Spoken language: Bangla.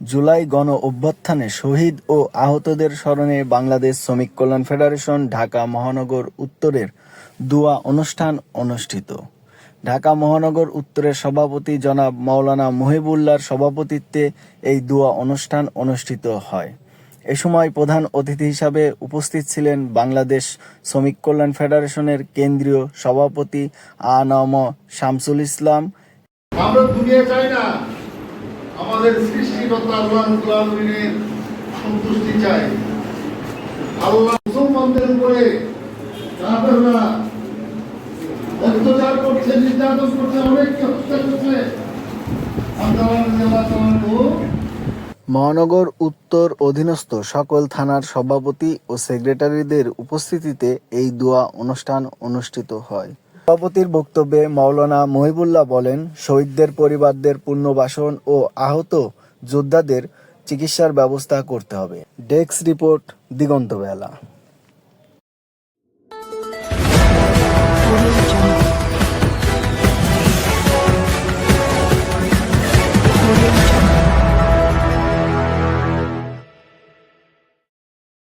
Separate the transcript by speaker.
Speaker 1: জুলাই গণ অভ্যুত্থানে শহীদ ও আহতদের স্মরণে বাংলাদেশ শ্রমিক কল্যাণ ফেডারেশন ঢাকা মহানগর উত্তরের দুয়া অনুষ্ঠান অনুষ্ঠিত। ঢাকা মহানগর উত্তরের সভাপতি জনাব মাওলানা মহিবুল্লার সভাপতিত্বে এই দুয়া অনুষ্ঠান অনুষ্ঠিত হয়। এ সময় প্রধান অতিথি হিসাবে উপস্থিত ছিলেন বাংলাদেশ শ্রমিক কল্যাণ ফেডারেশনের কেন্দ্রীয় সভাপতি আনম শামসুল ইসলাম।
Speaker 2: আমরা দুনিয়া চাই না। আমাদের সৃষ্টিকর্তা আল্লাহ আলামিনের সন্তুষ্টি চাই। আল্লাহ মুসলমানদের উপরে কাফেররা অত্যাচার করছে, নির্যাতন করছে, অনেককে হত্যা করছে।
Speaker 1: মহানগর উত্তর অধীনস্থ সকল থানার সভাপতি ও সেক্রেটারিদের উপস্থিতিতে এই দোয়া অনুষ্ঠান অনুষ্ঠিত হয়। সভাপতির বক্তব্যে মাওলানা মহিবুল্লাহ বলেন, শহীদদের পরিবারদের পুনর্বাসন ও আহত যোদ্ধাদের চিকিৎসার ব্যবস্থা করতে হবে। Desk report Diganta Bela.